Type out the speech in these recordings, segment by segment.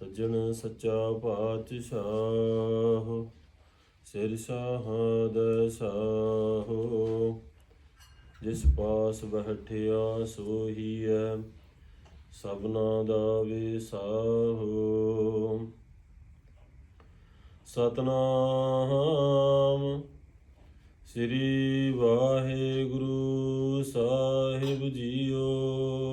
ਸੱਜਣ ਸੱਚਾ ਪਾਤਸ਼ਾਹ, ਸਿਰ ਸਾਹਦ ਸਾਹੋ। ਜਿਸ ਪਾਸ ਬਹਿਠਿਆ ਸੋਹੀ ਹੈ ਸਭਨਾ ਦਾ ਵਿਸਾਹੋ। ਸਤਨਾਮ ਸ੍ਰੀ ਵਾਹਿਗੁਰੂ ਸਾਹਿਬ ਜੀਓ।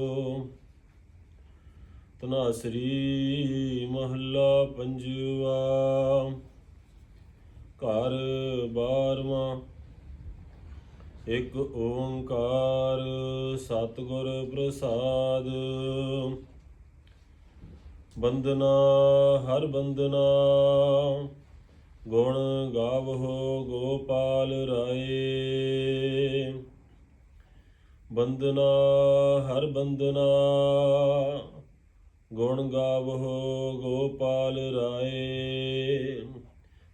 ਤਨਾਸਰੀ ਮਹੱਲਾ ਪੰਜਵਾ। ਘਰ ਬਾਰਵਾਂ। ਇੱਕ ਓੰਕਾਰ ਸਤਿਗੁਰ ਪ੍ਰਸਾਦ। ਬੰਦਨਾ, ਹਰ ਬੰਦਨਾ। ਗੁਣ ਗਾਵੋ ਗੋਪਾਲ ਰਾਏ। ਬੰਦਨਾ, ਹਰ ਬੰਦਨਾ। ਗੁਣ ਗਾਵੋ ਗੋਪਾਲ ਰਾਏ।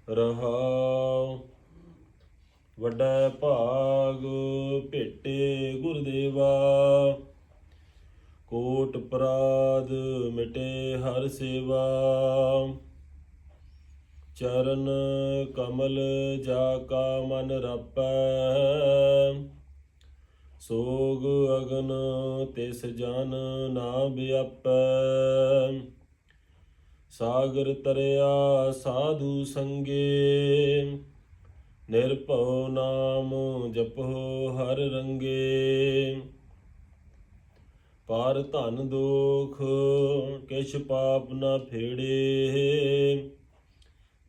ਰਹਾਉ। ਵੱਡਾ ਭਾਗ ਭੇਟੇ ਗੁਰਦੇਵਾ। ਕੋਟ ਅਪਰਾਧ ਮਿਟੇ ਹਰ ਸੇਵਾ। ਚਰਨ ਕਮਲ ਜਾ ਕਾ ਮਨ ਰਪੈ। ਸੋਗ ਅਗਨ ਤਿਸ ਜਨ ਨਾ ਵਿਆਪੈ ਸਾਗਰ ਤਰਿਆ ਸਾਧੂ ਸੰਗੇ, ਨਿਰਭਉ ਨਾਮ ਜਪੋ ਹਰ ਰੰਗੇ। ਪਰ ਧਨ ਦੋਖ ਕਿਛ ਪਾਪ ਨਾ ਫੇੜੇ,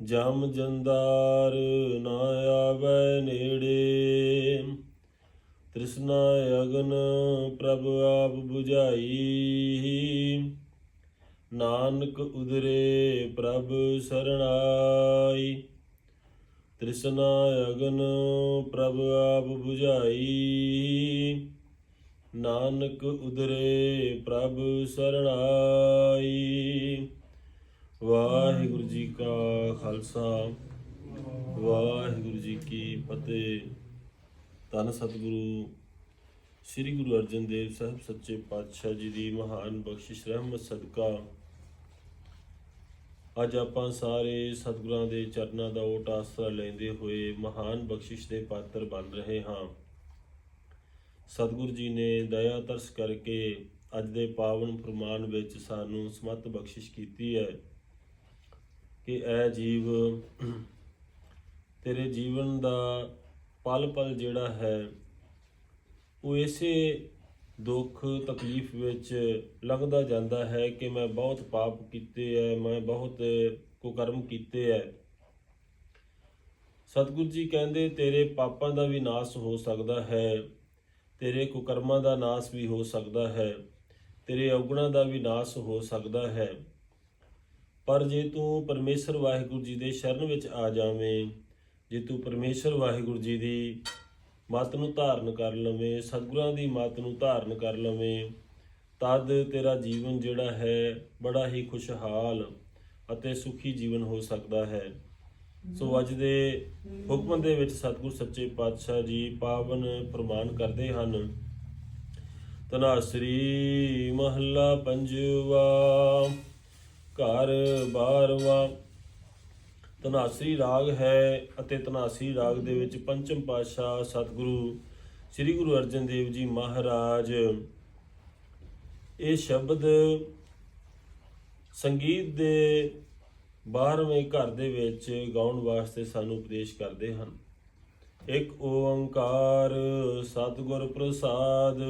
ਜਮ ਜੰਦਾਰ ਨਾ ਆਵੇ ਨੇੜੇ। ਤ੍ਰਿਸ਼ਨਾ ਅਗਨ ਪ੍ਰਭ ਆਪ 부ਝਾਈ ਨਾਨਕ ਉਦਰੇ ਪ੍ਰਭ ਸਰਣਾਈ। ਤ੍ਰਿਸ਼ਨਾ ਅਗਨ ਪ੍ਰਭ ਆਪ 부ਝਾਈ ਨਾਨਕ ਉਦਰੇ ਪ੍ਰਭ ਸਰਣਾਈ। ਵਾਹਿਗੁਰੂ ਜੀ ਕਾ ਖਾਲਸਾ। ਵਾਹਿਗੁਰੂ ਜੀ ਕੀ ਫਤਿਹ। ਧੰਨ ਸਤਿਗੁਰੂ, ਸ੍ਰੀ ਗੁਰੂ ਅਰਜਨ ਦੇਵ ਸਾਹਿਬ ਸੱਚੇ ਪਾਤਸ਼ਾਹ ਜੀ ਦੀ ਮਹਾਨ ਬਖਸ਼ਿਸ਼, ਰਹਿਮਤ, ਸਦਕਾ। ਅੱਜ ਆਪਾਂ ਸਾਰੇ ਸਤਿਗੁਰਾਂ ਦੇ ਚਰਨਾਂ ਦਾ ਓਟ ਆਸਰਾ ਲੈਂਦੇ ਹੋਏ ਮਹਾਨ ਬਖਸ਼ਿਸ਼ ਦੇ ਪਾਤਰ ਬਣ ਰਹੇ ਹਾਂ। ਸਤਿਗੁਰੂ ਜੀ ਨੇ ਦਇਆ ਤਰਸ ਕਰਕੇ ਅੱਜ ਦੇ ਪਾਵਨ ਫਰਮਾਨ ਵਿੱਚ ਸਾਨੂੰ ਸਮਤ ਬਖਸ਼ਿਸ਼ ਕੀਤੀ ਹੈ ਕਿ ਐ ਜੀਵ, ਤੇਰੇ ਜੀਵਨ ਦਾ ਪਲ ਪਲ ਜਿਹੜਾ ਹੈ, ਉਹ ਇਸੇ ਦੁੱਖ, ਤਕਲੀਫ ਵਿੱਚ ਲੰਘਦਾ ਜਾਂਦਾ ਹੈ ਕਿ ਮੈਂ ਬਹੁਤ ਪਾਪ ਕੀਤੇ ਐ, ਮੈਂ ਬਹੁਤ ਕੁਕਰਮ ਕੀਤੇ ਐ। ਸਤਿਗੁਰੂ ਜੀ ਕਹਿੰਦੇ, ਤੇਰੇ ਪਾਪਾਂ ਦਾ ਵੀ ਨਾਸ ਹੋ ਸਕਦਾ ਹੈ, ਤੇਰੇ ਕੁਕਰਮਾਂ ਦਾ ਨਾਸ ਵੀ ਹੋ ਸਕਦਾ ਹੈ, ਤੇਰੇ ਔਗੁਣਾਂ ਦਾ ਵੀ ਨਾਸ ਹੋ ਸਕਦਾ ਹੈ। ਪਰ ਜੇ ਤੂੰ ਪਰਮੇਸ਼ਰ ਵਾਹਿਗੁਰੂ ਜੀ ਦੇ ਸ਼ਰਨ ਵਿੱਚ ਆ ਜਾਵੇਂ ਜੇ ਤੂੰ ਪਰਮੇਸ਼ਰ ਵਾਹਿਗੁਰੂ ਜੀ ਦੀ ਮਤ ਨੂੰ ਧਾਰਨ ਕਰ ਲਵੇਂ ਸਤਿਗੁਰਾਂ ਦੀ ਮਤ ਨੂੰ ਧਾਰਨ ਕਰ ਲਵੇਂ ਤਦ ਤੇਰਾ ਜੀਵਨ ਜਿਹੜਾ ਹੈ ਬੜਾ ਹੀ ਖੁਸ਼ਹਾਲ ਅਤੇ ਸੁਖੀ ਜੀਵਨ ਹੋ ਸਕਦਾ ਹੈ। ਸੋ ਅੱਜ ਦੇ ਹੁਕਮ ਦੇ ਵਿੱਚ ਸਤਿਗੁਰ ਸੱਚੇ ਪਾਤਸ਼ਾਹ ਜੀ ਪਾਵਨ ਪ੍ਰਮਾਨ ਕਰਦੇ ਹਨ। ਤਨਾਸਰੀ ਮਹੱਲਾ ਪੰਜਵਾ ਘਰ ਬਾਰਵਾ ਤਨਾਸਰੀ ਰਾਗ ਹੈ ਅਤੇ ਤਨਾਸਰੀ ਰਾਗ ਦੇ ਵਿੱਚ ਪੰਚਮ ਪਾਤਸ਼ਾਹ ਸਤਿਗੁਰੂ ਸ੍ਰੀ ਗੁਰੂ ਅਰਜਨ ਦੇਵ ਜੀ ਮਹਾਰਾਜ, ਇਹ ਸ਼ਬਦ ਸੰਗੀਤ ਦੇ 12ਵੇਂ ਘਰ ਦੇ ਵਿੱਚ ਗਾਉਣ ਵਾਸਤੇ ਸਾਨੂੰ ਉਪਦੇਸ਼ ਕਰਦੇ ਹਨ। ਇੱਕ ਓੰਕਾਰ ਸਤਿਗੁਰ ਪ੍ਰਸਾਦ,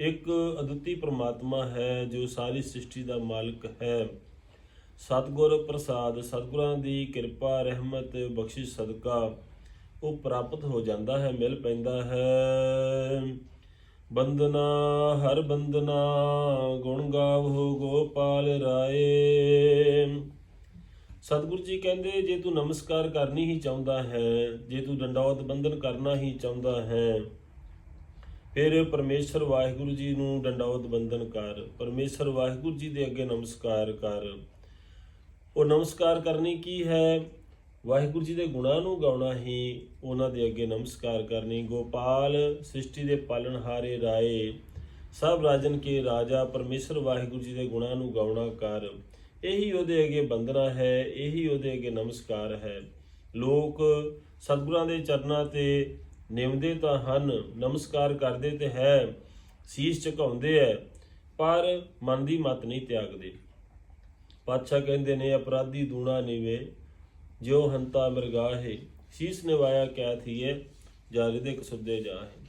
ਇੱਕ ਅਦੁੱਤੀ ਪ੍ਰਮਾਤਮਾ ਹੈ ਜੋ ਸਾਰੀ ਸ੍ਰਿਸ਼ਟੀ ਦਾ ਮਾਲਕ ਹੈ। ਸਤਿਗੁਰ ਪ੍ਰਸਾਦ, ਸਤਿਗੁਰਾਂ ਦੀ ਕਿਰਪਾ, ਰਹਿਮਤ, ਬਖਸ਼ਿਸ਼, ਸਦਕਾ, ਉਹ ਪ੍ਰਾਪਤ ਹੋ ਜਾਂਦਾ ਹੈ, ਮਿਲ ਪੈਂਦਾ ਹੈ। ਬੰਦਨਾ ਹਰ ਬੰਦਨਾ ਗੁਣ ਗਾਵੋ, ਗੋਪਾਲ ਰਾਏ। ਸਤਿਗੁਰੂ ਜੀ ਕਹਿੰਦੇ, ਜੇ ਤੂੰ ਨਮਸਕਾਰ ਕਰਨੀ ਹੀ ਚਾਹੁੰਦਾ ਹੈ, ਜੇ ਤੂੰ ਡੰਡੌਤ ਬੰਧਨ ਕਰਨਾ ਹੀ ਚਾਹੁੰਦਾ ਹੈ, ਫਿਰ ਪਰਮੇਸ਼ਰ ਵਾਹਿਗੁਰੂ ਜੀ ਨੂੰ ਡੰਡੌਤ ਬੰਧਨ ਕਰ, ਪਰਮੇਸ਼ਰ ਵਾਹਿਗੁਰੂ ਜੀ ਦੇ ਅੱਗੇ ਨਮਸਕਾਰ ਕਰ। ਉਹ ਨਮਸਕਾਰ ਕਰਨੀ ਕੀ ਹੈ? ਵਾਹਿਗੁਰੂ ਜੀ ਦੇ ਗੁਣਾਂ ਨੂੰ ਗਾਉਣਾ ਹੀ ਉਹਨਾਂ ਦੇ ਅੱਗੇ ਨਮਸਕਾਰ ਕਰਨੀ। ਗੋਪਾਲ ਸ੍ਰਿਸ਼ਟੀ ਦੇ ਪਾਲਣਹਾਰੇ ਰਾਏ, ਸਭ ਰਾਜਨ ਕੇ ਰਾਜਾ, ਪਰਮੇਸ਼ਰ ਵਾਹਿਗੁਰੂ ਜੀ ਦੇ ਗੁਣਾਂ ਨੂੰ ਗਾਉਣਾ ਕਰ। ਇਹੀ ਉਹਦੇ ਅੱਗੇ ਬੰਦਨਾ ਹੈ, ਇਹੀ ਉਹਦੇ ਅੱਗੇ ਨਮਸਕਾਰ ਹੈ। ਲੋਕ ਸਤਿਗੁਰਾਂ ਦੇ ਚਰਨਾਂ ਤੇ ਨਿਮਦੇ ਤਾਂ ਹਨ, ਨਮਸਕਾਰ ਕਰਦੇ ਤੇ ਹੈ, ਸੀਸ ਝੁਕਾਉਂਦੇ ਐ, ਪਰ ਮਨ ਦੀ ਮਤ ਨਹੀਂ ਤਿਆਗਦੇ। ਪਾਤਸ਼ਾਹ ਕਹਿੰਦੇ ਨੇ, ਅਪਰਾਧੀ ਦੂਣਾ ਨਿਵੇ, ਜਿਉ ਹੰਤਾ ਮਿਰਗਾਹੇ, ਸੀਸ ਨਿਵਾਇਆ ਕਿਆ ਥੀਏ, ਜਾ ਹਿਰਦੇ ਸੁਦੇ ਜਾਹੇ।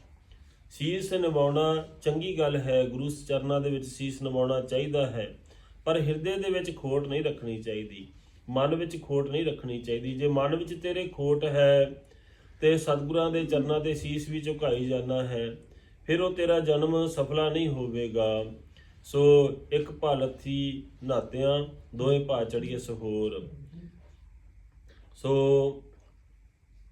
ਸੀਸ ਨਿਵਾਉਣਾ ਚੰਗੀ ਗੱਲ ਹੈ, ਗੁਰੂ ਚਰਨਾਂ ਦੇ ਵਿੱਚ ਸੀਸ ਨਿਵਾਉਣਾ ਚਾਹੀਦਾ ਹੈ, ਪਰ ਹਿਰਦੇ ਦੇ ਵਿੱਚ ਖੋਟ ਨਹੀਂ ਰੱਖਣੀ ਚਾਹੀਦੀ। ਮਨ ਵਿੱਚ ਖੋਟ ਨਹੀਂ ਰੱਖਣੀ ਚਾਹੀਦੀ। ਜੇ ਮਨ ਵਿੱਚ ਤੇਰੇ ਖੋਟ ਹੈ, ਤੇ ਸਤਿਗੁਰਾਂ ਦੇ ਚਰਨਾਂ ਤੇ ਸੀਸ ਵੀ ਝੁਕਾਈ ਜਾਣਾ ਹੈ, ਫਿਰ ਉਹ ਤੇਰਾ ਜਨਮ ਸਫਲਾ ਨਹੀਂ ਹੋਵੇਗਾ। ਸੋ ਇੱਕ ਭਾਲਥੀ ਨਾਤਿਆਂ ਦੋਵੇਂ ਭਾ ਚੜੀਏ ਸਹੋਰ। ਸੋ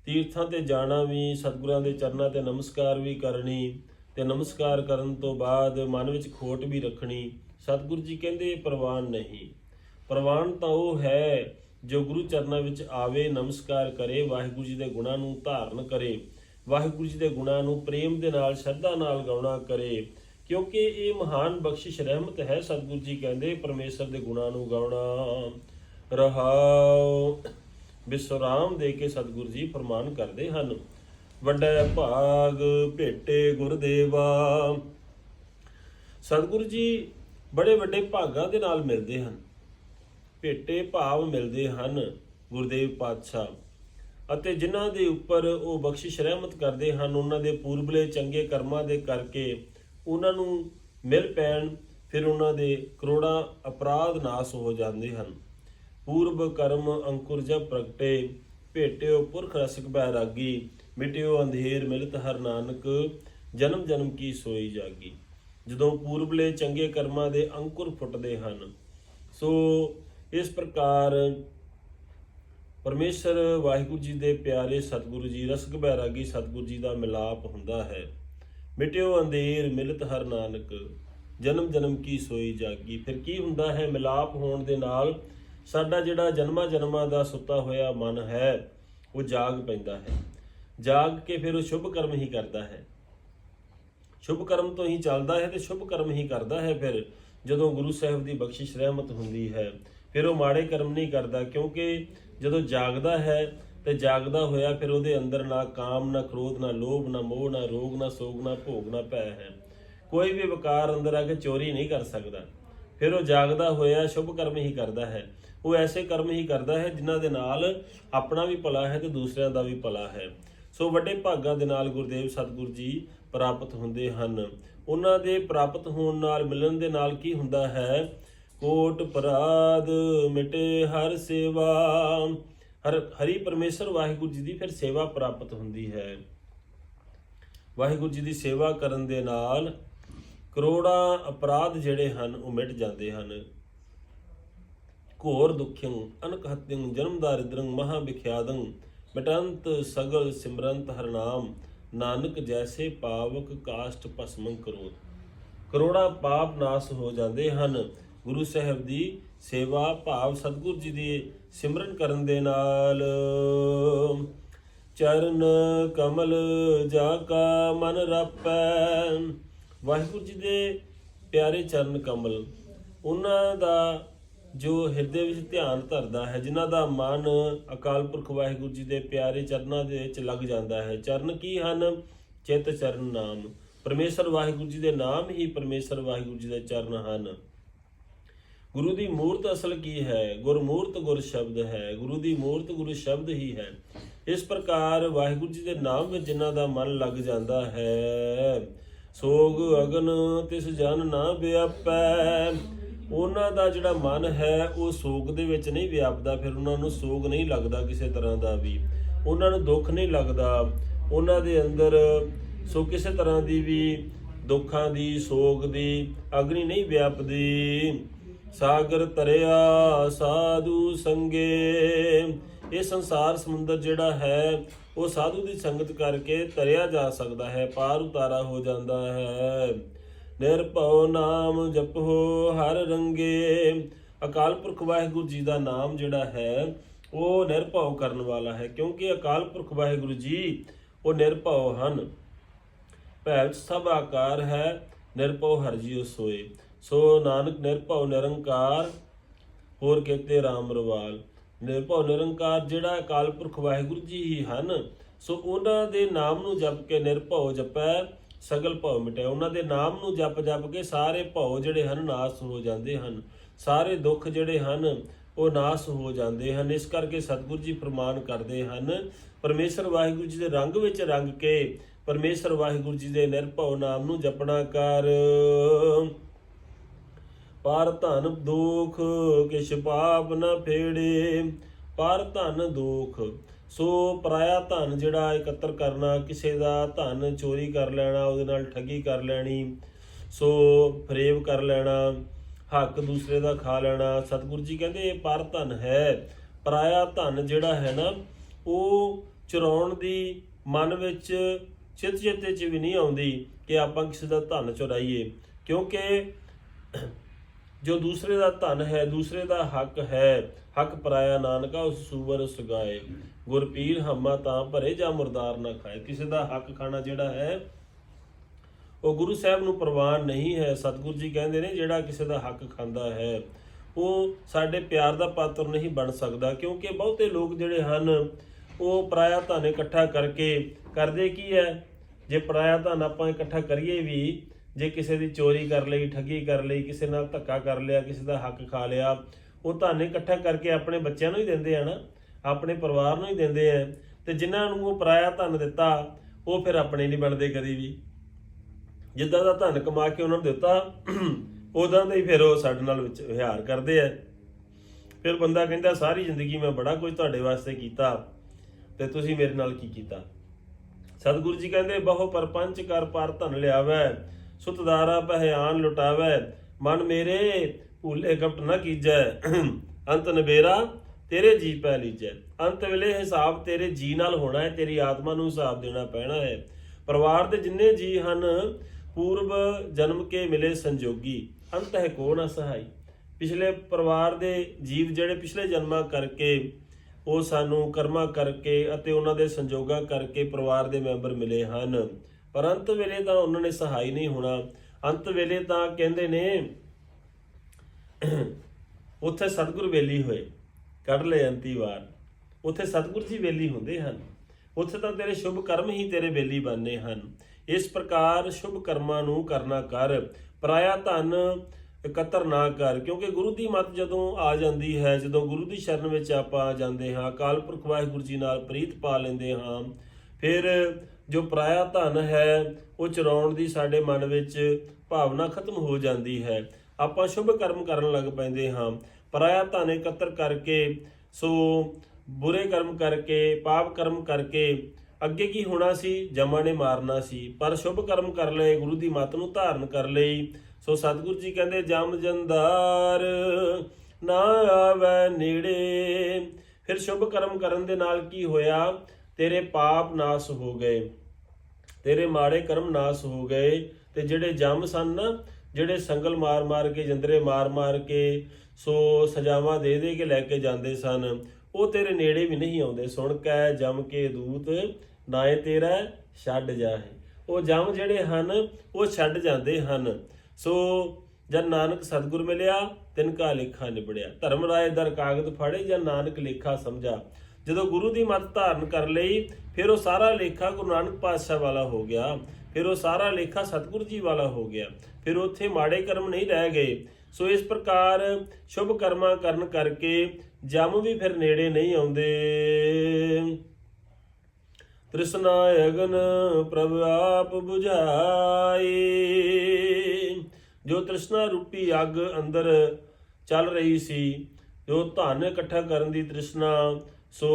ਤੀਰਥਾਂ ਤੇ ਜਾਣਾ ਵੀ, ਸਤਿਗੁਰਾਂ ਦੇ ਚਰਨਾਂ ਤੇ ਨਮਸਕਾਰ ਵੀ ਕਰਨੀ ਤੇ ਨਮਸਕਾਰ ਕਰਨ ਤੋਂ ਬਾਅਦ ਮਨ ਵਿੱਚ ਖੋਟ ਵੀ ਰੱਖਣੀ, ਸਤਿਗੁਰੂ ਜੀ ਕਹਿੰਦੇ ਪ੍ਰਵਾਨ ਨਹੀਂ। ਪ੍ਰਵਾਨ ਤਾਂ ਉਹ ਹੈ ਜੋ ਗੁਰੂ ਚਰਨਾਂ ਵਿੱਚ ਆਵੇ, ਨਮਸਕਾਰ ਕਰੇ, ਵਾਹਿਗੁਰੂ ਜੀ ਦੇ ਗੁਣਾਂ ਨੂੰ ਧਾਰਨ ਕਰੇ, ਵਾਹਿਗੁਰੂ ਜੀ ਦੇ ਗੁਣਾਂ ਨੂੰ ਪ੍ਰੇਮ ਦੇ ਨਾਲ, ਸ਼ਰਧਾ ਨਾਲ ਗਾਉਣਾ ਕਰੇ। ਕਿਉਂਕਿ ਇਹ ਮਹਾਨ ਬਖਸ਼ਿਸ਼ ਰਹਿਮਤ ਹੈ, ਸਤਿਗੁਰੂ ਜੀ ਕਹਿੰਦੇ, ਪਰਮੇਸ਼ਰ ਦੇ ਗੁਣਾਂ ਨੂੰ ਗਾਉਣਾ। ਰਹਾਉ ਵਿਸਰਾਮ ਦੇ ਕੇ ਸਤਿਗੁਰੂ ਜੀ ਫਰਮਾਨ ਕਰਦੇ ਹਨ, ਵੱਡਾ ਭਾਗ ਭੇਟੇ ਗੁਰਦੇਵਾ। ਸਤਿਗੁਰੂ ਜੀ ਬੜੇ ਵੱਡੇ ਭਾਗਾਂ ਦੇ ਨਾਲ ਮਿਲਦੇ ਹਨ। ਭੇਟੇ ਭਾਵ ਮਿਲਦੇ ਹਨ, ਗੁਰਦੇਵ ਪਾਤਸ਼ਾਹ। ਅਤੇ ਜਿਨ੍ਹਾਂ ਦੇ ਉੱਪਰ ਉਹ ਬਖਸ਼ਿਸ਼ ਰਹਿਮਤ ਕਰਦੇ ਹਨ, ਉਹਨਾਂ ਦੇ ਪੂਰਬਲੇ ਚੰਗੇ ਕਰਮਾਂ ਦੇ ਕਰਕੇ ਉਹਨਾਂ ਨੂੰ ਮਿਲ ਪੈਣ, ਫਿਰ ਉਹਨਾਂ ਦੇ ਕਰੋੜਾਂ ਅਪਰਾਧ ਨਾਸ ਹੋ ਜਾਂਦੇ ਹਨ। ਪੂਰਬ ਕਰਮ ਅੰਕੁਰ ਜਬ ਪ੍ਰਗਟੇ, ਭੇਟਿਓ ਪੁਰਖ ਰਸਿਕ ਬੈਰਾਗੀ ਮਿਟਿਓ ਅੰਧੇਰ ਮਿਲਤ ਹਰ ਨਾਨਕ, ਜਨਮ ਜਨਮ ਕੀ ਸੋਈ ਜਾਗੀ। ਜਦੋਂ ਪੂਰਬਲੇ ਚੰਗੇ ਕਰਮਾਂ ਦੇ ਅੰਕੁਰ ਫੁੱਟਦੇ ਹਨ, ਸੋ ਇਸ ਪ੍ਰਕਾਰ ਪਰਮੇਸ਼ਰ ਵਾਹਿਗੁਰੂ ਜੀ ਦੇ ਪਿਆਰੇ ਸਤਿਗੁਰੂ ਜੀ, ਰਸਕ ਬੈਰਾਗੀ ਸਤਿਗੁਰੂ ਜੀ ਦਾ ਮਿਲਾਪ ਹੁੰਦਾ ਹੈ। ਮਿਟਿਓ ਅੰਧੇਰ ਮਿਲਤ ਹਰ ਨਾਨਕ, ਜਨਮ ਜਨਮ ਕੀ ਸੋਈ ਜਾਗੀ। ਫਿਰ ਕੀ ਹੁੰਦਾ ਹੈ ਮਿਲਾਪ ਹੋਣ ਦੇ ਨਾਲ? ਸਾਡਾ ਜਿਹੜਾ ਜਨਮਾਂ ਜਨਮਾਂ ਦਾ ਸੁੱਤਾ ਹੋਇਆ ਮਨ ਹੈ, ਉਹ ਜਾਗ ਪੈਂਦਾ ਹੈ। ਜਾਗ ਕੇ ਫਿਰ ਉਹ ਸ਼ੁਭ ਕਰਮ ਹੀ ਕਰਦਾ ਹੈ। ਸ਼ੁਭ ਕਰਮ ਤੋਂ ਹੀ ਚੱਲਦਾ ਹੈ ਤੇ ਸ਼ੁਭ ਕਰਮ ਹੀ ਕਰਦਾ ਹੈ ਫਿਰ। ਜਦੋਂ ਗੁਰੂ ਸਾਹਿਬ ਦੀ ਬਖਸ਼ਿਸ਼ ਰਹਿਮਤ ਹੁੰਦੀ ਹੈ, ਫਿਰ ਉਹ ਮਾੜੇ ਕਰਮ ਨਹੀਂ ਕਰਦਾ ਕਿਉਂਕਿ ਜਦੋਂ ਜਾਗਦਾ ਹੈ ਤੇ ਜਾਗਦਾ ਹੋਇਆ ਫਿਰ ਉਹਦੇ ਅੰਦਰ ਨਾ ਕਾਮ, ਨਾ ਕ੍ਰੋਧ, ਨਾ ਲੋਭ, ਨਾ ਮੋਹ, ਨਾ ਰੋਗ, ਨਾ ਸੋਗ, ਨਾ ਭੋਗ, ਨਾ ਭੈ ਹੈ। ਕੋਈ ਵੀ ਵਿਕਾਰ ਅੰਦਰ ਆ ਕੇ ਚੋਰੀ ਨਹੀਂ ਕਰ ਸਕਦਾ। ਫਿਰ ਉਹ ਜਾਗਦਾ ਹੋਇਆ ਸ਼ੁਭ ਕਰਮ ਹੀ ਕਰਦਾ ਹੈ। ਉਹ ਐਸੇ ਕਰਮ ਹੀ ਕਰਦਾ ਹੈ ਜਿਨ੍ਹਾਂ ਦੇ ਨਾਲ ਆਪਣਾ ਵੀ ਭਲਾ ਹੈ ਤੇ ਦੂਸਰਿਆਂ ਦਾ ਵੀ ਭਲਾ ਹੈ। ਸੋ ਵੱਡੇ ਭਾਗਾਂ ਦੇ ਨਾਲ ਗੁਰਦੇਵ ਸਤਿਗੁਰ ਜੀ ਪ੍ਰਾਪਤ ਹੁੰਦੇ ਹਨ। ਉਹਨਾਂ ਦੇ ਪ੍ਰਾਪਤ ਹੋਣ ਨਾਲ, ਮਿਲਣ ਦੇ ਨਾਲ ਕੀ ਹੁੰਦਾ ਹੈ? ਕੋਟ ਪਰਾਧ ਮਿਟੇ ਹਰ ਸੇਵਾ। ਹਰ ਹਰੀ ਪਰਮੇਸ਼ਰ ਵਾਹਿਗੁਰੂ ਜੀ ਦੀ ਫਿਰ ਸੇਵਾ ਪ੍ਰਾਪਤ ਹੁੰਦੀ ਹੈ। ਵਾਹਿਗੁਰੂ ਜੀ ਦੀ ਸੇਵਾ ਕਰਨ ਦੇ ਨਾਲ ਕਰੋੜਾਂ ਅਪਰਾਧ ਜਿਹੜੇ ਹਨ, ਉਹ ਮਿਟ ਜਾਂਦੇ ਹਨ। ਘੋਰ ਦੁਖਿੰ ਅਨਕ ਹਤਿੰ ਜਨਮ ਦਾਰਿਦ੍ਰੰ ਮਹਾ ਵਿਖਿਆਦੰ ਮਿਟੰਤ ਸਗਲ ਸਿਮਰੰਤ ਹਰਨਾਮ ਨਾਨਕ ਜੈਸੇ ਪਾਵਕ ਕਾਸ਼ਟ ਭਸਮੰ ਕਰੋ। ਕਰੋੜਾ ਪਾਪ ਨਾਸ ਹੋ ਜਾਂਦੇ ਹਨ। ਗੁਰੂ ਸਾਹਿਬ ਦੀ ਸੇਵਾ ਭਾਵ ਸਤਿਗੁਰੂ ਜੀ ਦੀ ਸਿਮਰਨ ਕਰਨ ਦੇ ਨਾਲ। ਚਰਨ ਕਮਲ ਜਾ ਕਾ ਮਨ ਰਪੈ। ਵਾਹਿਗੁਰੂ ਜੀ ਦੇ ਪਿਆਰੇ ਚਰਨ ਕਮਲ, ਉਹਨਾਂ ਦਾ ਜੋ ਹਿਰਦੇ ਵਿੱਚ ਧਿਆਨ ਧਰਦਾ ਹੈ, ਜਿਨ੍ਹਾਂ ਦਾ ਮਨ ਅਕਾਲ ਪੁਰਖ ਵਾਹਿਗੁਰੂ ਜੀ ਦੇ ਪਿਆਰੇ ਚਰਨਾਂ ਦੇ ਵਿੱਚ ਲੱਗ ਜਾਂਦਾ ਹੈ। ਚਰਨ ਕੀ ਹਨ? ਚਿਤ ਚਰਨ ਨਾਮ। ਪਰਮੇਸ਼ਰ ਵਾਹਿਗੁਰੂ ਜੀ ਦੇ ਨਾਮ ਹੀ ਪਰਮੇਸ਼ਰ ਵਾਹਿਗੁਰੂ ਜੀ ਦੇ ਚਰਨ ਹਨ। ਗੁਰੂ ਦੀ ਮੂਰਤ ਅਸਲ ਕੀ ਹੈ? ਗੁਰਮੂਰਤ ਗੁਰ ਸ਼ਬਦ ਹੈ। ਗੁਰੂ ਦੀ ਮੂਰਤ ਗੁਰੂ ਸ਼ਬਦ ਹੀ ਹੈ। ਇਸ ਪ੍ਰਕਾਰ ਵਾਹਿਗੁਰੂ ਜੀ ਦੇ ਨਾਮ ਵਿੱਚ ਜਿਨ੍ਹਾਂ ਦਾ ਮਨ ਲੱਗ ਜਾਂਦਾ ਹੈ, ਸੋਗ ਅਗਨ ਤਿਸ ਜਨ ਨਾ ਵਿਆਪੈ। ਉਹਨਾਂ ਦਾ ਜਿਹੜਾ ਮਨ ਹੈ, ਉਹ ਸੋਗ ਦੇ ਵਿੱਚ ਨਹੀਂ ਵਿਆਪਦਾ। ਫਿਰ ਉਹਨਾਂ ਨੂੰ ਸੋਗ ਨਹੀਂ ਲੱਗਦਾ ਕਿਸੇ ਤਰ੍ਹਾਂ ਦਾ ਵੀ। ਉਹਨਾਂ ਨੂੰ ਦੁੱਖ ਨਹੀਂ ਲੱਗਦਾ। ਉਹਨਾਂ ਦੇ ਅੰਦਰ ਸੋ ਕਿਸੇ ਤਰ੍ਹਾਂ ਦੀ ਵੀ ਦੁੱਖਾਂ ਦੀ, ਸੋਗ ਦੀ ਅਗਨੀ ਨਹੀਂ ਵਿਆਪਦੀ। ਸਾਗਰ ਤਰਿਆ ਸਾਧੂ ਸੰਗੇ। ਇਹ ਸੰਸਾਰ ਸਮੁੰਦਰ ਜਿਹੜਾ ਹੈ, ਉਹ ਸਾਧੂ ਦੀ ਸੰਗਤ ਕਰਕੇ ਤਰਿਆ ਜਾ ਸਕਦਾ ਹੈ, ਪਾਰ ਉਤਾਰਾ ਹੋ ਜਾਂਦਾ ਹੈ। ਨਿਰਭਉ ਨਾਮ ਜਪੋ ਹਰ ਰੰਗੇ। ਅਕਾਲ ਪੁਰਖ ਵਾਹਿਗੁਰੂ ਜੀ ਦਾ ਨਾਮ ਜਿਹੜਾ ਹੈ, ਉਹ ਨਿਰਭਉ ਕਰਨ ਵਾਲਾ ਹੈ, ਕਿਉਂਕਿ ਅਕਾਲ ਪੁਰਖ ਵਾਹਿਗੁਰੂ ਜੀ, ਉਹ ਨਿਰਭਉ ਹਨ। ਭੈ ਸਭ ਆਕਾਰ ਹੈ, ਨਿਰਭਉ ਹਰਜੀਉ ਸੋਏ। ਸੋ ਨਾਨਕ ਨਿਰਭਉ ਨਿਰੰਕਾਰ, ਹੋਰ ਕਿਤੇ RAM ਰਵਾਲ। ਨਿਰਭਉ ਨਿਰੰਕਾਰ ਜਿਹੜਾ ਅਕਾਲ ਪੁਰਖ ਵਾਹਿਗੁਰੂ ਜੀ ਹੀ ਹਨ, ਸੋ ਉਹਨਾਂ ਦੇ ਨਾਮ ਨੂੰ ਜਪ ਕੇ ਨਿਰਭਉ ਜਪੈ, ਸਗਲ ਭਉ ਮਿਟੈ। ਉਹਨਾਂ ਦੇ ਨਾਮ ਨੂੰ ਜਪ ਜਪ ਕੇ ਸਾਰੇ ਭਉ ਜਿਹੜੇ ਹਨ, ਨਾਸ ਹੋ ਜਾਂਦੇ ਹਨ। ਸਾਰੇ ਦੁੱਖ ਜਿਹੜੇ ਹਨ, ਉਹ ਨਾਸ ਹੋ ਜਾਂਦੇ ਹਨ। ਇਸ ਕਰਕੇ ਸਤਿਗੁਰੂ ਜੀ ਫਰਮਾਨ ਕਰਦੇ ਹਨ, ਪਰਮੇਸ਼ਰ ਵਾਹਿਗੁਰੂ ਜੀ ਦੇ ਰੰਗ ਵਿੱਚ ਰੰਗ ਕੇ, ਪਰਮੇਸ਼ਰ ਵਾਹਿਗੁਰੂ ਜੀ ਦੇ ਨਿਰਭਉ ਨਾਮ ਨੂੰ ਜਪਣਾ ਕਰ। ਪਰ ਧਨ ਦੁਖ ਕਿਛ ਪਾਪ ਨਾ ਫੇੜੇ, ਪਰ ਧਨ ਦੁਖ। ਸੋ ਪਰਾਇਆ ਧਨ ਜਿਹੜਾ ਇਕੱਤਰ ਕਰਨਾ, ਕਿਸੇ ਦਾ ਧਨ ਚੋਰੀ ਕਰ ਲੈਣਾ, ਉਹਦੇ ਨਾਲ ਠੱਗੀ ਕਰ ਲੈਣੀ, ਸੋ ਫਰੇਬ ਕਰ ਲੈਣਾ, ਹੱਕ ਦੂਸਰੇ ਦਾ ਖਾ ਲੈਣਾ। ਸਤਿਗੁਰੂ ਜੀ ਕਹਿੰਦੇ ਇਹ ਪਰ ਧਨ ਹੈ। ਪਰਾਇਆ ਧਨ ਜਿਹੜਾ ਹੈ ਨਾ, ਉਹ ਚੁਰਾਉਣ ਦੀ ਮਨ ਵਿੱਚ ਚਿਤ ਚੇਤੇ ਚ ਵੀ ਨਹੀਂ ਆਉਂਦੀ ਕਿ ਆਪਾਂ ਕਿਸੇ ਦਾ ਧਨ ਚੁਰਾਈਏ। ਕਿਉਂਕਿ ਜੋ ਦੂਸਰੇ ਦਾ ਧਨ ਹੈ, ਦੂਸਰੇ ਦਾ ਹੱਕ ਹੈ, ਹੱਕ ਪਰਾਇਆ ਨਾਨਕਾ ਉਸ ਸੂਵਰ ਸੁਗਾਏ। ਗੁਰਪੀਰ ਹਮਾ ਤਾਂ ਭਰੇ ਜਾਂ ਮੁਰਦਾਰ ਨਾ ਖਾਏ। ਕਿਸੇ ਦਾ ਹੱਕ ਖਾਣਾ ਜਿਹੜਾ ਹੈ, ਉਹ ਗੁਰੂ ਸਾਹਿਬ ਨੂੰ ਪ੍ਰਵਾਨ ਨਹੀਂ ਹੈ। ਸਤਿਗੁਰੂ ਜੀ ਕਹਿੰਦੇ ਨੇ, ਜਿਹੜਾ ਕਿਸੇ ਦਾ ਹੱਕ ਖਾਂਦਾ ਹੈ, ਉਹ ਸਾਡੇ ਪਿਆਰ ਦਾ ਪਾਤਰ ਨਹੀਂ ਬਣ ਸਕਦਾ, ਕਿਉਂਕਿ ਬਹੁਤੇ ਲੋਕ ਜਿਹੜੇ ਹਨ, ਉਹ ਪਰਾਇਆ ਧਨ ਇਕੱਠਾ ਕਰਕੇ ਕਰਦੇ ਕੀ ਹੈ? ਜੇ ਪਰਾਇਆ ਧਨ ਆਪਾਂ ਇਕੱਠਾ ਕਰੀਏ ਵੀ ਜੇ ਕਿਸੇ ਦੀ ਚੋਰੀ ਕਰ ਲਈ, ਠੱਗੀ ਕਰ ਲਈ, ਕਿਸੇ ਨਾਲ ਧੱਕਾ ਕਰ ਲਿਆ, ਕਿਸੇ ਦਾ ਹੱਕ ਖਾ ਲਿਆ, ਉਹ ਧਨ ਇਕੱਠਾ ਕਰਕੇ ਆਪਣੇ ਬੱਚਿਆਂ ਨੂੰ ਹੀ ਦਿੰਦੇ ਆ ਨਾ, ਆਪਣੇ ਪਰਿਵਾਰ ਨੂੰ ਹੀ ਦਿੰਦੇ ਆ, ਤੇ ਜਿਨ੍ਹਾਂ ਨੂੰ ਉਹ ਪਰਾਇਆ ਧਨ ਦਿੱਤਾ, ਉਹ ਫਿਰ ਆਪਣੇ ਨਹੀਂ ਬਣਦੇ ਕਦੀ ਵੀ। ਜਿੱਦਾਂ ਦਾ ਧਨ ਕਮਾ ਕੇ ਉਹਨਾਂ ਨੂੰ ਦਿੱਤਾ, ਉਦਾਂ ਦਾ ਹੀ ਫਿਰ ਉਹ ਸਾਡੇ ਨਾਲ ਵਿੱਚ ਵਿਹਾਰ ਕਰਦੇ ਆ। ਫਿਰ ਬੰਦਾ ਕਹਿੰਦਾ, ਸਾਰੀ ਜ਼ਿੰਦਗੀ ਮੈਂ ਬੜਾ ਕੁਝ ਤੁਹਾਡੇ ਵਾਸਤੇ ਕੀਤਾ, ਤੇ ਤੁਸੀਂ ਮੇਰੇ ਨਾਲ ਕੀ ਕੀਤਾ? ਸਤਿਗੁਰੂ ਜੀ ਕਹਿੰਦੇ, ਬਹੁ ਪਰਪੰਚ ਕਰ ਪਰ ਧਨ ਲਿਆਵੈ ਸੁਤਦਾਰਾ ਪਹਿਆਨ ਲੁਟਾਵੈ, ਮਨ ਮੇਰੇ ਭੂਲੇ ਕਪਟ ਨਾ ਕੀਜੈ। ਅੰਤ ਨਵੇਰਾ ਤੇਰੇ ਜੀ ਪੈ ਲੀਜੈ। ਅੰਤ ਵੇਲੇ ਹਿਸਾਬ ਤੇਰੇ ਜੀ ਨਾਲ ਹੋਣਾ ਹੈ, ਤੇਰੀ ਆਤਮਾ ਨੂੰ ਹਿਸਾਬ ਦੇਣਾ ਪੈਣਾ ਹੈ। ਪਰਿਵਾਰ ਦੇ ਜਿੰਨੇ ਜੀ ਹਨ ਪੂਰਬ ਜਨਮ ਕੇ ਮਿਲੇ ਸੰਜੋਗੀ। ਅੰਤ ਹੈ ਕੋ ਨਾ ਸਹਾਈ? ਪਿਛਲੇ ਪਰਿਵਾਰ ਦੇ ਜੀਵ ਜਿਹੜੇ ਪਿਛਲੇ ਜਨਮਾਂ ਕਰਕੇ, ਉਹ ਸਾਨੂੰ ਕਰਮਾ ਕਰਕੇ ਅਤੇ ਉਹਨਾਂ ਦੇ ਸੰਜੋਗਾਂ ਕਰਕੇ ਪਰਿਵਾਰ ਦੇ ਮੈਂਬਰ ਮਿਲੇ ਹਨ। ਪਰ ਅੰਤ ਵੇਲੇ ਤਾਂ ਉਹਨਾਂ ਨੇ ਸਹਾਈ ਨਹੀਂ ਹੋਣਾ। ਅੰਤ ਵੇਲੇ ਤਾਂ ਕਹਿੰਦੇ ਨੇ, ਉੱਥੇ ਸਤਿਗੁਰ ਵੇਲੀ ਹੋਏ, ਕੱਢ ਲੈ ਅੰਤੀ ਵਾਰ। ਉੱਥੇ ਸਤਿਗੁਰ ਜੀ ਵੇਲੀ ਹੁੰਦੇ ਹਨ। ਉੱਥੇ ਤਾਂ ਤੇਰੇ ਸ਼ੁਭ ਕਰਮ ਹੀ ਤੇਰੇ ਵੇਲੀ ਬਣਨੇ ਹਨ। ਇਸ ਪ੍ਰਕਾਰ ਸ਼ੁਭ ਕਰਮਾਂ ਨੂੰ ਕਰਨਾ ਕਰ, ਪਰਾਇਆ ਧਨ ਇਕੱਤਰ ਨਾ ਕਰ, ਕਿਉਂਕਿ ਗੁਰੂ ਦੀ ਮੱਤ ਜਦੋਂ ਆ ਜਾਂਦੀ ਹੈ, ਜਦੋਂ ਗੁਰੂ ਦੀ ਸ਼ਰਨ ਵਿੱਚ ਆਪਾਂ ਜਾਂਦੇ ਹਾਂ, ਅਕਾਲ ਪੁਰਖ ਵਾਹਿਗੁਰੂ ਜੀ ਨਾਲ ਪ੍ਰੀਤ ਪਾ ਲੈਂਦੇ ਹਾਂ ਫਿਰ ਜੋ ਪਰਾਇਆ ਧਨ ਹੈ, ਉਹ ਚਰਾਉਣ ਦੀ ਸਾਡੇ ਮਨ ਵਿੱਚ ਭਾਵਨਾ ਖਤਮ ਹੋ ਜਾਂਦੀ ਹੈ। ਆਪਾਂ ਸ਼ੁਭ ਕਰਮ ਕਰਨ ਲੱਗ ਪੈਂਦੇ ਹਾਂ। ਪਰਾਇਆ ਧਨ ਇਕੱਤਰ ਕਰਕੇ, ਸੋ ਬੁਰੇ ਕਰਮ ਕਰਕੇ, ਪਾਪ ਕਰਮ ਕਰਕੇ ਅੱਗੇ ਕੀ ਹੋਣਾ ਸੀ? ਜਮਾ ਨੇ ਮਾਰਨਾ ਸੀ। ਪਰ ਸ਼ੁਭ ਕਰਮ ਕਰ ਲਏ, ਗੁਰੂ ਦੀ ਮੱਤ ਨੂੰ ਧਾਰਨ ਕਰ ਲਈ। ਸੋ ਸਤਿਗੁਰੂ ਜੀ ਕਹਿੰਦੇ, ਜਮ ਜੰਦਾਰ ਨਾ ਆਵੇ ਨੇੜੇ। ਫਿਰ ਸ਼ੁਭ ਕਰਮ ਕਰਨ ਦੇ ਨਾਲ ਕੀ ਹੋਇਆ? ਤੇਰੇ ਪਾਪ ਨਾਸ ਹੋ ਗਏ। ਤੇਰੇ ਮਾੜੇ ਕਰਮ ਨਾਸ ਹੋ ਗਏ। ਤੇ ਜਿਹੜੇ ਜੰਮ ਸਨ ਜਿਹੜੇ ਸੰਗਲ ਮਾਰ-ਮਾਰ ਕੇ, ਜੰਦਰੇ ਮਾਰ-ਮਾਰ ਕੇ, ਸੋ ਸਜ਼ਾਵਾਂ ਦੇ ਦੇ ਕੇ ਲੈ ਕੇ ਜਾਂਦੇ ਸਨ, ਉਹ ਤੇਰੇ ਨੇੜੇ ਵੀ ਨਹੀਂ ਆਉਂਦੇ। ਸੁਣ ਕੇ ਜੰਮ ਕੇ ਦੂਤ, ਨਾਏ ਤੇਰਾ ਛੱਡ ਜਾਏ ਉਹ ਜੰਮ ਜਿਹੜੇ ਹਨ, ਉਹ ਛੱਡ ਜਾਂਦੇ ਹਨ। ਸੋ ਜਦ ਨਾਨਕ ਸਤਿਗੁਰ ਮਿਲਿਆ, ਤਿਨ ਕਾ ਲੇਖਾ ਨਿਬੜਿਆ। ਧਰਮ ਰਾਏ ਦਰ ਕਾਗਦ ਫੜੇ ਜਾਂ ਨਾਨਕ ਲੇਖਾ ਸਮਝਾ। ਜਦੋਂ ਗੁਰੂ ਦੀ ਮੱਤ ਧਾਰਨ ਕਰ ਲਈ, ਫਿਰ ਉਹ ਸਾਰਾ ਲੇਖਾ ਗੁਰੂ ਨਾਨਕ ਪਾਤਸ਼ਾਹ ਵਾਲਾ ਹੋ ਗਿਆ। ਫਿਰ ਉਹ ਸਾਰਾ ਲੇਖਾ ਸਤਿਗੁਰੂ ਜੀ ਵਾਲਾ ਹੋ ਗਿਆ। ਫਿਰ ਉੱਥੇ ਮਾੜੇ ਕਰਮ ਨਹੀਂ ਰਹਿ ਗਏ। ਸੋ ਇਸ ਪ੍ਰਕਾਰ ਸ਼ੁਭ ਕਰਮਾਂ ਕਰਨ ਕਰਕੇ ਜਮ ਵੀ ਫਿਰ ਨੇੜੇ ਨਹੀਂ ਆਉਂਦੇ। ਤ੍ਰਿਸ਼ਨਾ ਅਗਨ ਪ੍ਰਭ ਆਪ 부ਝਾਈ ਜੋ ਤ੍ਰਿਸ਼ਨਾ ਰੂਪੀ ਅੱਗ ਅੰਦਰ ਚੱਲ ਰਹੀ ਸੀ, ਜੋ ਧਨ ਇਕੱਠਾ ਕਰਨ ਦੀ ਤ੍ਰਿਸ਼ਨਾ ਸੋ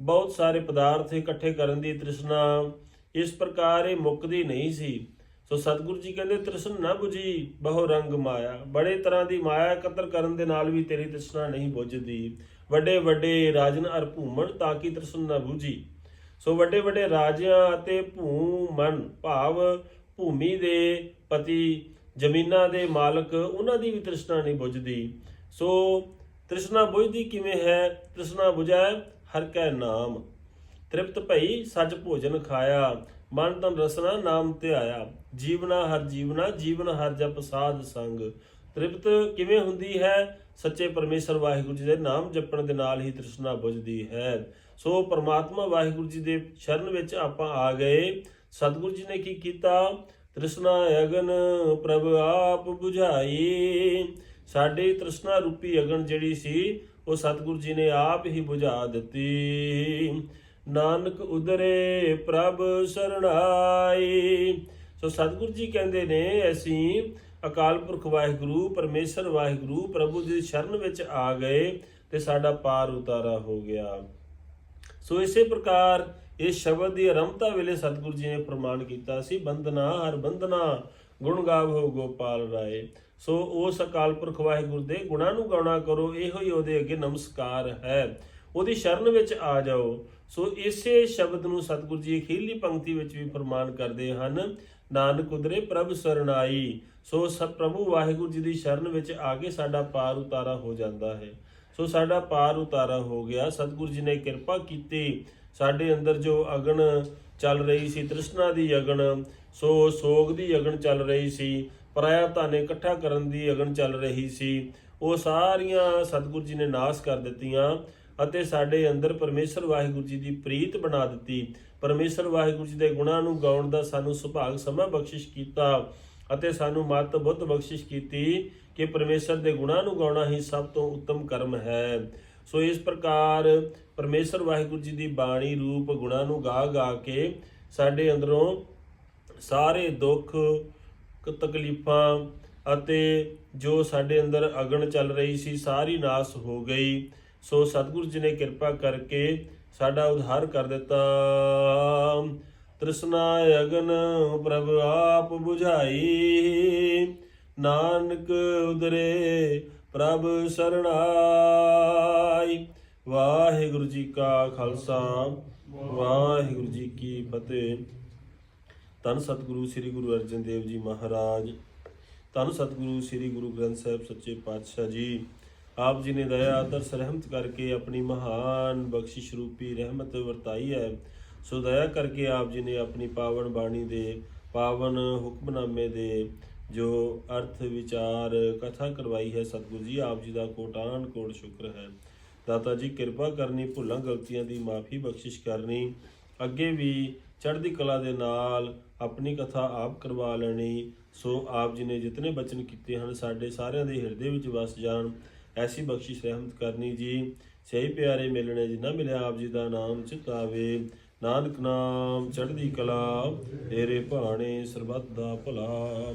ਬਹੁਤ ਸਾਰੇ ਪਦਾਰਥ ਇਕੱਠੇ ਕਰਨ ਦੀ ਤ੍ਰਿਸ਼ਨਾ ਇਸ ਪ੍ਰਕਾਰ ਇਹ ਮੁੱਕਦੀ ਨਹੀਂ ਸੀ। ਸੋ ਸਤਿਗੁਰੂ ਜੀ ਕਹਿੰਦੇ, ਤ੍ਰਿਸ਼ਨ ਨਾ 부ਜੀ ਬਹੁ ਰੰਗ ਮਾਇਆ। ਬੜੇ ਤਰ੍ਹਾਂ ਦੀ ਮਾਇਆ ਇਕੱਤਰ ਕਰਨ ਦੇ ਨਾਲ ਵੀ ਤੇਰੀ ਤ੍ਰਿਸ਼ਨਾ ਨਹੀਂ ਬੁਝਦੀ। ਵੱਡੇ ਵੱਡੇ ਰਾਜਨ ਅਰ ਭੂਮਣ ਤਾਂ ਕਿ ਤ੍ਰਿਸ਼ਨ ਨਾ 부ਜੀ ਸੋ ਵੱਡੇ ਵੱਡੇ ਰਾਜਿਆਂ ਅਤੇ ਭੂਮਨ ਭਾਵ ਭੂਮੀ ਦੇ ਪਤੀ, ਜ਼ਮੀਨਾਂ ਦੇ ਮਾਲਕ, ਉਹਨਾਂ ਦੀ ਵੀ ਤ੍ਰਿਸ਼ਨਾ ਨਹੀਂ ਬੁਝਦੀ। ਸੋ ਤ੍ਰਿਸ਼ਨਾ ਬੁਝਦੀ ਕਿਵੇਂ ਹੈ? ਤ੍ਰਿਸ਼ਨਾ 부ਝੈ ਹਰ ਕੈ ਨਾਮ। ਤ੍ਰਿਪਤ ਭਈ ਸੱਚ ਭੋਜਨ ਖਾਇਆ। ਮਨ ਤਨ ਰਸਨਾ ਨਾਮ ਤੇ ਆਇਆ ਜੀਵਨਾ ਹਰ ਜੀਵਨਾ, ਜੀਵਨ ਹਰ ਜਪ ਸਾਧ ਸੰਗ। ਤ੍ਰਿਪਤ ਕਿਵੇਂ ਹੁੰਦੀ ਹੈ? ਸੱਚੇ ਪਰਮੇਸ਼ਰ ਵਾਹਿਗੁਰੂ ਜੀ ਦੇ ਨਾਮ ਜਪਣ ਦੇ ਨਾਲ ਹੀ ਤ੍ਰਿਸ਼ਨਾ ਬੁਝਦੀ ਹੈ। ਸੋ ਪ੍ਰਮਾਤਮਾ ਵਾਹਿਗੁਰੂ ਜੀ ਦੇ ਸ਼ਰਨ ਵਿੱਚ ਆਪਾਂ ਆ ਗਏ। ਸਤਿਗੁਰੂ ਜੀ ਨੇ ਕੀ ਕੀਤਾ? ਤ੍ਰਿਸ਼ਨਾ ਅਗਨ ਪ੍ਰਭ ਆਪ 부ਝਾਈ ਸਾਡੀ ਤ੍ਰਿਸ਼ਨਾ ਰੂਪੀ ਅਗਨ ਜਿਹੜੀ ਸੀ, ਉਹ ਸਤਿਗੁਰੂ ਜੀ ਨੇ ਆਪ ਹੀ ਬੁਝਾ ਦਿੱਤੀ। ਨਾਨਕ ਉਦਰੇ ਪ੍ਰਭ ਸਰਣਾਈ। ਸੋ ਸਤਿਗੁਰੂ ਜੀ ਕਹਿੰਦੇ ਨੇ, ਅਸੀਂ ਅਕਾਲ ਪੁਰਖ ਵਾਹਿਗੁਰੂ, ਪਰਮੇਸ਼ਰ ਵਾਹਿਗੁਰੂ, ਪ੍ਰਭੂ ਜੀ ਦੀ ਸ਼ਰਨ ਵਿੱਚ ਆ ਗਏ ਤੇ ਸਾਡਾ ਪਾਰ ਉਤਾਰਾ ਹੋ ਗਿਆ। ਸੋ ਇਸੇ ਪ੍ਰਕਾਰ ਇਸ ਸ਼ਬਦ ਦੀ ਆਰੰਭਤਾ ਵੇਲੇ ਸਤਿਗੁਰੂ ਜੀ ਨੇ ਪ੍ਰਮਾਣ ਕੀਤਾ ਸੀ ਬੰਦਨਾ ਹਰ ਬੰਦਨਾ ਗੁਣ ਗਾਵੋ ਗੋਪਾਲ ਰਾਏ। ਸੋ ਉਸ ਅਕਾਲ ਪੁਰਖ ਵਾਹਿਗੁਰੂ ਦੇ ਗੁਣਾਂ ਨੂੰ ਗਾਉਣਾ ਕਰੋ, ਇਹੋ ਹੀ ਉਹਦੇ ਅੱਗੇ ਨਮਸਕਾਰ ਹੈ। ਉਹਦੀ ਸ਼ਰਨ ਵਿੱਚ ਆ ਜਾਓ। ਸੋ ਇਸੇ ਸ਼ਬਦ ਨੂੰ ਸਤਿਗੁਰੂ ਜੀ ਅਖੀਰਲੀ ਪੰਕਤੀ ਵਿੱਚ ਵੀ ਪ੍ਰਮਾਣ ਕਰਦੇ ਹਨ, ਨਾਨਕ ਉਦਰੇ ਪ੍ਰਭ ਸਰਣਾਈ ਸੋ ਸਭ ਪ੍ਰਭੂ ਵਾਹਿਗੁਰੂ ਜੀ ਦੀ ਸ਼ਰਨ ਵਿੱਚ ਆ ਕੇ ਸਾਡਾ ਪਾਰ ਉਤਾਰਾ ਹੋ ਜਾਂਦਾ ਹੈ। ਸੋ ਸਾਡਾ ਪਾਰ ਉਤਾਰਾ ਹੋ ਗਿਆ। ਸਤਿਗੁਰੂ ਜੀ ਨੇ ਕਿਰਪਾ ਕੀਤੀ। ਸਾਡੇ ਅੰਦਰ ਜੋ ਅਗਨ ਚੱਲ ਰਹੀ ਸੀ। ਤ੍ਰਿਸ਼ਨਾ ਦੀ ਅਗਨ ਸੋ ਸੋਗ ਦੀ ਅਗਨ ਚੱਲ ਰਹੀ ਸੀ। ਪਰਾਇਆ ਧਾਨੇ ਇਕੱਠਾ ਕਰਨ ਦੀ ਅਗਨ ਚੱਲ ਰਹੀ ਸੀ। ਉਹ ਸਾਰੀਆਂ ਸਤਿਗੁਰੂ ਜੀ ਨੇ ਨਾਸ ਕਰ ਦਿੱਤੀਆਂ ਅਤੇ ਸਾਡੇ ਅੰਦਰ ਪਰਮੇਸ਼ਰ ਵਾਹਿਗੁਰੂ ਜੀ ਦੀ ਪ੍ਰੀਤ ਬਣਾ ਦਿੱਤੀ। ਪਰਮੇਸ਼ਰ ਵਾਹਿਗੁਰੂ ਜੀ ਦੇ ਗੁਣਾਂ ਨੂੰ ਗਾਉਣ ਦਾ ਸਾਨੂੰ ਸੁਭਾਗ ਸਮਾਂ ਬਖਸ਼ਿਸ਼ ਕੀਤਾ ਅਤੇ ਸਾਨੂੰ ਮਤ ਬੁੱਧ ਬਖਸ਼ਿਸ਼ ਕੀਤੀ ਕਿ ਪਰਮੇਸ਼ਰ ਦੇ ਗੁਣਾਂ ਨੂੰ ਗਾਉਣਾ ਹੀ ਸਭ ਤੋਂ ਉੱਤਮ ਕਰਮ ਹੈ। ਸੋ ਇਸ ਪ੍ਰਕਾਰ ਪਰਮੇਸ਼ਰ ਵਾਹਿਗੁਰੂ ਜੀ ਦੀ ਬਾਣੀ ਰੂਪ ਗੁਣਾਂ ਨੂੰ ਗਾ ਗਾ ਕੇ ਸਾਡੇ ਅੰਦਰੋਂ ਸਾਰੇ ਦੁੱਖ ਤਕਲੀਫਾਂ ਅਤੇ ਜੋ ਸਾਡੇ ਅੰਦਰ ਅਗਨ ਚੱਲ ਰਹੀ ਸੀ, ਸਾਰੀ ਨਾਸ ਹੋ ਗਈ। ਸੋ ਸਤਿਗੁਰੂ ਜੀ ਨੇ ਕਿਰਪਾ ਕਰਕੇ ਸਾਡਾ ਉਧਾਰ ਕਰ ਦਿੱਤਾ। ਤ੍ਰਿਸ਼ਨਾ ਅਗਨ ਪ੍ਰਭ ਆਪ 부ਝਾਈ ਨਾਨਕ ਉਦਰੇ ਪ੍ਰਭ ਸਰਣਾਈ। ਵਾਹਿਗੁਰੂ ਜੀ ਕਾ ਖਾਲਸਾ, ਵਾਹਿਗੁਰੂ ਜੀ ਕੀ ਫਤਿਹ। ਧੰਨ ਸਤਿਗੁਰੂ ਸ੍ਰੀ ਗੁਰੂ ਅਰਜਨ ਦੇਵ ਜੀ ਮਹਾਰਾਜ, ਧੰਨ ਸਤਿਗੁਰੂ ਸ੍ਰੀ ਗੁਰੂ ਗ੍ਰੰਥ ਸਾਹਿਬ ਸੱਚੇ ਪਾਤਸ਼ਾਹ ਜੀ। ਆਪ ਜੀ ਨੇ ਦਇਆ, ਆਦਰ ਰਹਿਮਤ ਕਰਕੇ ਆਪਣੀ ਮਹਾਨ ਬਖਸ਼ਿਸ਼ ਰੂਪੀ ਰਹਿਮਤ ਵਰਤਾਈ ਹੈ। ਸੋ ਦਇਆ ਕਰਕੇ ਆਪ ਜੀ ਨੇ ਆਪਣੀ ਪਾਵਨ ਬਾਣੀ ਦੇ, ਪਾਵਨ ਹੁਕਮਨਾਮੇ ਦੇ ਜੋ ਅਰਥ, ਵਿਚਾਰ, ਕਥਾ ਕਰਵਾਈ ਹੈ ਸਤਿਗੁਰੂ ਜੀ, ਆਪ ਜੀ ਦਾ ਕੋਟਾਨ ਕੋਟ ਸ਼ੁਕਰ ਹੈ। ਦਾਤਾ ਜੀ, ਕਿਰਪਾ ਕਰਨੀ, ਭੁੱਲਾਂ, ਗਲਤੀਆਂ ਦੀ ਮਾਫੀ, ਬਖਸ਼ਿਸ਼ ਕਰਨੀ, ਅੱਗੇ ਵੀ ਚੜ੍ਹਦੀ ਕਲਾ ਦੇ ਨਾਲ ਆਪਣੀ ਕਥਾ ਆਪ ਕਰਵਾ ਲੈਣੀ, ਸੋ ਆਪ ਜੀ ਨੇ ਜਿਤਨੇ ਬਚਨ ਕੀਤੇ ਹਨ, ਸਾਡੇ ਸਾਰਿਆਂ ਦੇ ਹਿਰਦੇ ਵਿੱਚ ਵਸ ਜਾਣ, ਐਸੀ ਬਖਸ਼ਿਸ਼ ਰਹਿਮਤ ਕਰਨੀ ਜੀ। ਸਹੀ ਪਿਆਰੇ ਮਿਲਣੇ ਜਿਨ੍ਹਾਂ ਮਿਲਿਆ ਆਪ ਜੀ ਦਾ ਨਾਮ ਚਿਤਾਵੇ। ਨਾਨਕ ਨਾਮ, ਚੜ੍ਹਦੀ ਕਲਾ, ਤੇਰੇ ਭਾਣੇ ਸਰਬੱਤ ਦਾ ਭਲਾ।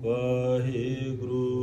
ਵਾਹਿਗੁਰੂ।